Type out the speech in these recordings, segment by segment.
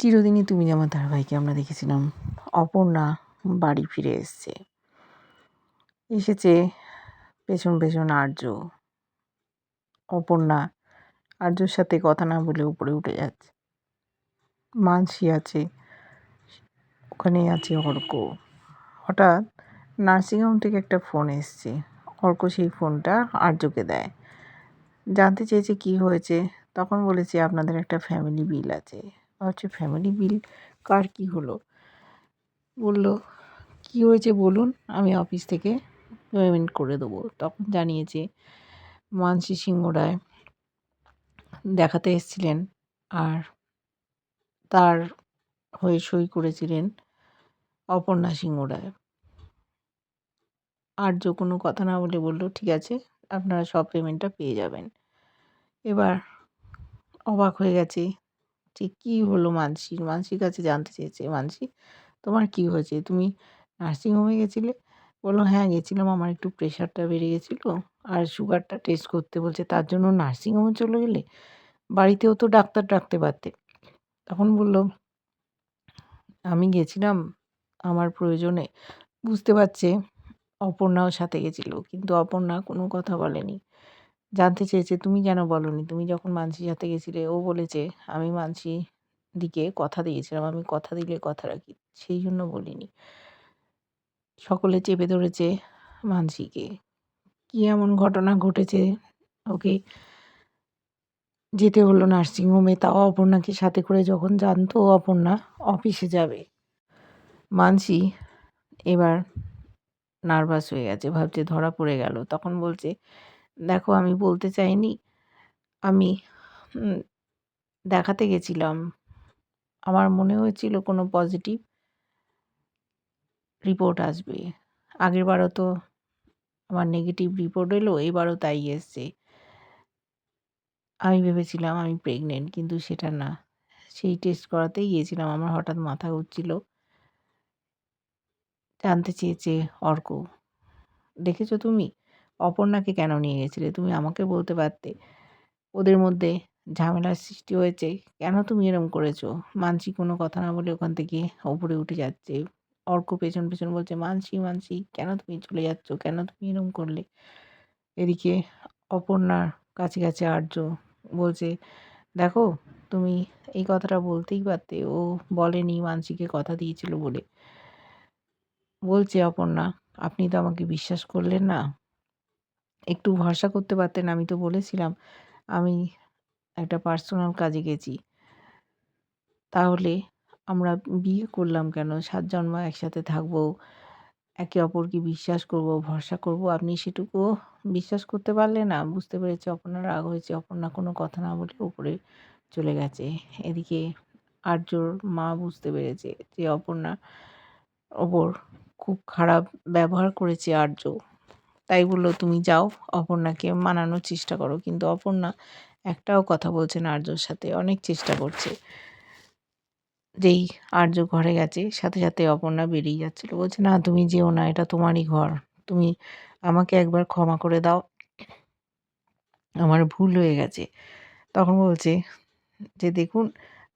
চিরদিনই তুমি আমার ধারাবাহিকে আমরা দেখেছিলাম, অপর্ণা বাড়ি ফিরে এসছে। এসেছে পেছন পেছন আর্য। অপর্ণা আর্যর সাথে কথা না বলে উপরে উঠে যাচ্ছে। মানসি আছে ওখানে আছে অর্ক। হঠাৎ নার্সিংহোম থেকে একটা ফোন এসছে। অর্ক সেই ফোনটা আর্যকে দেয়। জানতে চেয়েছে কি হয়েছে, তখন বলেছি আপনাদের একটা ফ্যামিলি বিল আছে। ভাবছি ফ্যামিলি বিল কার কী হলো? বলল, কী হয়েছে বলুন, আমি অফিস থেকে পেমেন্ট করে দেবো। তখন জানিয়েছে মানসি সিংহ রায় দেখাতে এসেছিলেন আর তার হয়ে সই করেছিলেন অপর্ণা সিংহ রায়। আর্য কোনো কথা না বলে বলল, ঠিক আছে, আপনারা সব পেমেন্টটা পেয়ে যাবেন। এবার অবাক হয়ে গেছে যে কী হলো মানসির মানসির কাছে জানতে চেয়েছে, মানসি, তোমার কী হয়েছে? তুমি নার্সিংহোমে গেছিলে? বলল হ্যাঁ গেছিলাম। আমার একটু প্রেশারটা বেড়ে গেছিল আর সুগারটা টেস্ট করতে বলছে। তার জন্য নার্সিংহোমে চলে গেলে বাড়িতেও তো ডাক্তার ডাকতে পারতে। তখন বলল, আমি গেছিলাম। আমার প্রয়োজনে বুঝতে পারছে অপর্ণাও সাথে গেছিল, কিন্তু অপর্ণা কোনো কথা বলেনি। জানতে চেয়েছে, তুমি কেন বলনি? তুমি যখন মানসির সাথে গেছিলে, ও বলেছে, আমি মানসি দিকে কথা দিয়েছিলাম, আমি কথা দিলে কথা রাখি। সেই জন্য বলিনি। সকলে চেপে ধরেছে মানসিকে। কী এমন ঘটনা ঘটেছে? ওকে যেতে হলো নার্সিংহোমে তাও অপর্ণাকে সাথে করে যখন জানতো অপর্ণা অফিসে যাবে। মানসি এবার নার্ভাস হয়ে গেছে, ভাবছে ধরা পড়ে গেল। তখন বলছে দেখো, আমি বলতে চাইনি। আমি দেখাতে গেছিলাম। আমার মনে হয়েছিল কোনো পজিটিভ রিপোর্ট আসবে। আগেরবারও তো আমার নেগেটিভ রিপোর্ট এলো, এবারও তাই এসছে। আমি ভেবেছিলাম আমি প্রেগনেন্ট কিন্তু সেটা না। সেই টেস্ট করাতেই গিয়েছিলাম, আমার হঠাৎ মাথা ঘুরছিল। জানতে চেয়েছে অর্ক। দেখেছ তুমি? অপর্ণাকে কেন নিয়ে গেছিলে? তুমি আমাকে বলতে পারতে। ওদের মধ্যে ঝামেলার সৃষ্টি হয়েছে। কেন তুমি এরম করেছ? মানসি কোনো কথা না বলে ওখান থেকে ওপরে উঠে যাচ্ছে। অর্ক পেছন পেছন বলছে, মানসি মানসি, কেন তুমি চলে যাচ্ছ? কেন তুমি এরম করলে? এদিকে অপর্ণার কাছে কাছে আর্য বলছে, দেখো, তুমি এই কথাটা বলতেই পারতে। ও বলেনি মানসিকে কথা দিয়েছিল বলে। বলছে অপর্ণা, আপনি তো আমাকে বিশ্বাস করলেন না? একটু ভরসা করতে পারতেন আমি তো বলেছিলাম, আমি একটা পার্সোনাল কাজে গেছি। তাহলে আমরা বিয়ে করলাম কেন? সাত জন্ম একসাথে থাকব, একে অপরকে বিশ্বাস করব, ভরসা করব। আপনি সেটুকুও বিশ্বাস করতে পারলে না, বুঝতে পেরেছে অপর্ণা রাগ হয়েছে অপর্ণা কোনো কথা না বলে উপরে চলে গেছে। এদিকে আর্যর মা বুঝতে পেরেছে যে অপর্ণা ওপর খুব খারাপ ব্যবহার করেছে আর্য। তাই বলল, তুমি যাও, অপর্ণাকে মানানোর চেষ্টা করো। কিন্তু অপর্ণা একটাও কথা বলছে না আর্যর সাথে, অনেক চেষ্টা করছে। যেই আর্য ঘরে গেছে, সাথে সাথে অপর্ণা বেরিয়ে যাচ্ছিল। বলছে, না, তুমি যেও না, এটা তোমারই ঘর। তুমি আমাকে একবার ক্ষমা করে দাও। আমার ভুল হয়ে গেছে। তখন বলছে যে, দেখুন,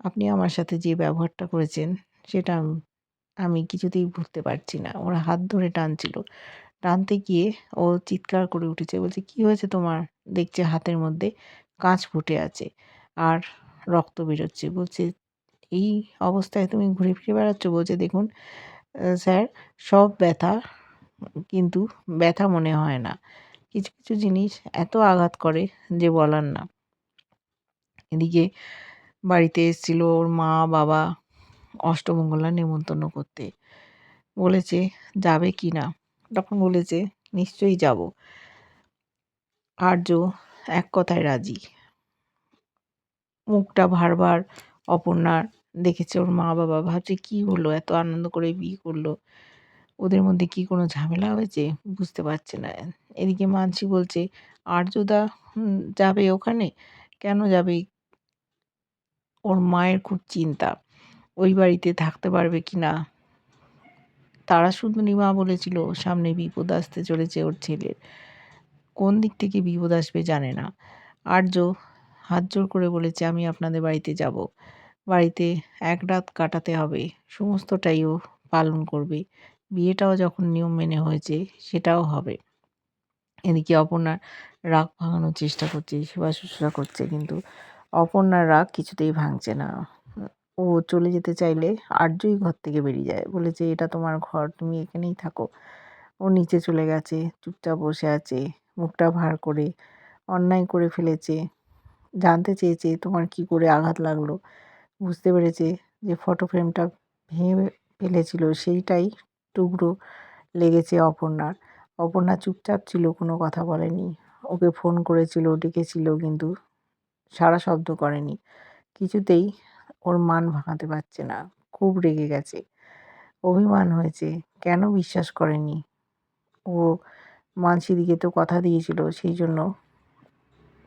আপনি আমার সাথে যে ব্যবহারটা করেছেন, সেটা আমি কিছুতেই ভুলতে পারছি না। ওরা হাত ধরে টানছিল। টানতে গিয়ে ও চিৎকার করে উঠেছে। বলছে, কি হয়েছে তোমার? দেখছে হাতের মধ্যে কাঁচ ফুটে আছে আর রক্ত বেরোচ্ছে। বলছে, এই অবস্থায় তুমি ঘুরে ফিরে বেড়াচ্ছ? বলছে, দেখুন স্যার, সব ব্যথা, কিন্তু ব্যথা মনে হয় না। কিছু কিছু জিনিস এত আঘাত করে যে বলার না। এদিকে বাড়িতে এসেছিল ওর মা, বাবা, অষ্টমঙ্গলা নেমন্তন্ন করতে। বলেছে, যাবে কি না? তখন বলেছে নিশ্চয়ই যাব। আর্য এক কথায় রাজি। মুখটা ভার অপর্ণার দেখেছে ওর মা বাবা। ভাবছে, কী হলো? এত আনন্দ করে বিয়ে করল। ওদের মধ্যে কি কোনো ঝামেলা হয়েছে? বুঝতে পারছে না। এদিকে মানসি বলছে আর্যদা যাবে ওখানে? কেন যাবে? ওর মায়ের খুব চিন্তা। ওই বাড়িতে থাকতে পারবে কি না? তারা সুন্দরী মা বলেছিল, সামনে বিপদ আসতে চলেছে ওর ছেলের। কোন দিক থেকে বিপদ আসবে জানে না। আর্য হাত জোর করে বলেছে, আমি আপনাদের বাড়িতে যাব। বাড়িতে এক রাত কাটাতে হবে। সমস্তটাই ও পালন করবে। বিয়েটাও যখন নিয়ম মেনে হয়েছে, সেটাও হবে। এদিকে অপর্ণার রাগ ভাঙানোর চেষ্টা করছে, সেবা শুশ্রূষা করছে, কিন্তু অপর্ণার রাগ কিছুতেই ভাঙছে না। ও চলে যেতে চাইলে আর্যই ঘর থেকে বেরিয়ে যায়। বলেছে এটা তোমার ঘর, তুমি এখানেই থাকো। ও নিচে চলে গেছে, চুপচাপ বসে আছে, মুখটা ভার করে অন্যায় করে ফেলেছে। জানতে চেয়েছে তোমার কি করে আঘাত লাগল। বুঝতে পেরেছে যে ফটো ফ্রেমটা ভেঙে ফেলেছিল, সেইটাই টুকরো লেগেছে অপর্ণার। অপর্ণা চুপচাপ ছিল, কোনো কথা বলেনি। ওকে ফোন করেছিল, ডেকেছিল, কিন্তু সারা শব্দ করেনি। কিছুতেই ওর মান ভাঙাতে পারছে না। খুব রেগে গেছে। অভিমান হয়েছে, কেন বিশ্বাস করেনি? ও মানসিদিকে তো কথা দিয়েছিল, সেই জন্য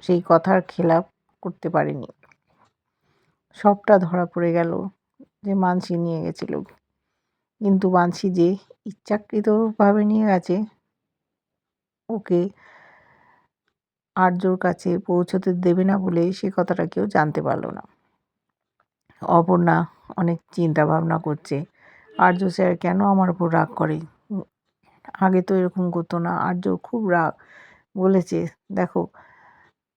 সেই কথার খেলাপ করতে পারেনি। সবটা ধরা পড়ে গেল যে মানসি নিয়ে গেছিল। কিন্তু মানসি যে ইচ্ছাকৃতভাবে নিয়ে গেছে, ওকে আর্যর কাছে পৌঁছতে দেবে না বলে সে কথাটা কেউ জানতে পারল না। অপর্ণা অনেক চিন্তা ভাবনা করছে। আর্য স্যার কেন আমার উপর রাগ করে? আগে তো এরকম করতো না। আর্য খুব রাগ বলেছে, দেখো,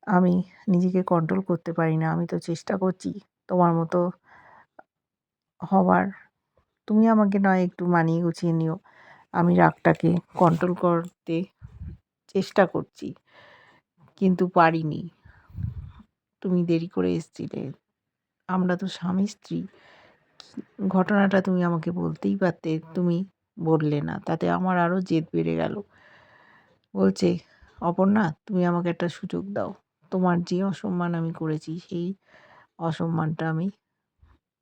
আমি নিজেকে কন্ট্রোল করতে পারি না। আমি তো চেষ্টা করছি তোমার মতো হবার তুমি আমাকে নয়, একটু মানিয়ে গুছিয়ে নিও। আমি রাগটাকে কন্ট্রোল করতে চেষ্টা করছি, কিন্তু পারিনি। তুমি দেরি করে এসছিলে। আমরা তো স্বামী, স্ত্রী। ঘটনাটা তুমি আমাকে বলতেই পারতে, তুমি বললে না। তাতে আমার আরও জেদ বেড়ে গেল। বলছে, অপর্ণা, তুমি আমাকে একটা সুযোগ দাও। তোমার যে অসম্মান আমি করেছি, সেই অসম্মানটা আমি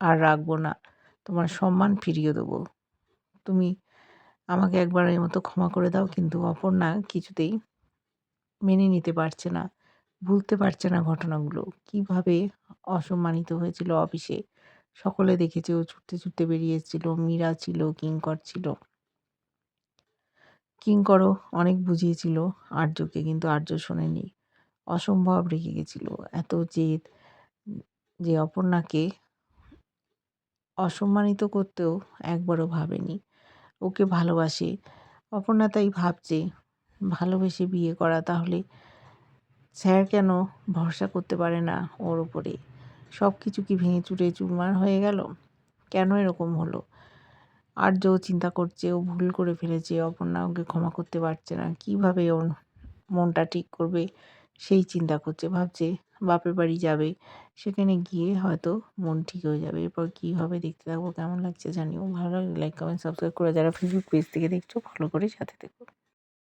আর রাখব না। তোমার সম্মান ফিরিয়ে দেবো। তুমি আমাকে একবার একবারের মতো ক্ষমা করে দাও, কিন্তু অপর্ণা কিছুতেই মেনে নিতে পারছে না। ভুলতে পারছে না ঘটনাগুলো। কীভাবে অসম্মানিত হয়েছিল অফিসে? সকলে দেখেছে ও ছুটতে ছুটতে বেরিয়ে এসেছিল। মীরা ছিল, কিঙ্কর ছিল। কিঙ্করও অনেক বুঝিয়েছিল আর্যকে, কিন্তু আর্য শোনেনি। অসম্ভব রেগে গেছিল। এত জেদ যে অপর্ণাকে অসম্মানিত করতেও একবারও ভাবেনি। ওকে ভালোবাসে। অপর্ণা তাই ভাবছে, ভালোবেসে বিয়ে করা তাহলে স্যার কেন ভরসা করতে পারে না ওর ওপরে সব কিছু কি ভেঙে চুরে চুরমার হয়ে গেল? কেন এরকম হলো? আর্য চিন্তা করছে, ও ভুল করে ফেলেছে, অপর্ণা ওকে ক্ষমা করতে পারছে না, কীভাবে ওর মনটা ঠিক করবে? সেই চিন্তা করছে, ভাবছে বাপের বাড়ি যাবে, সেখানে গিয়ে হয়তো মন ঠিক হয়ে যাবে। এরপর কী হবে দেখতে থাকব, কেমন লাগছে জানিও। ভালো লাগলে লাইক কমেন্ট সাবস্ক্রাইব করে, যারা ফেসবুক পেজ থেকে দেখছ ফলো করে সাথে থেকো।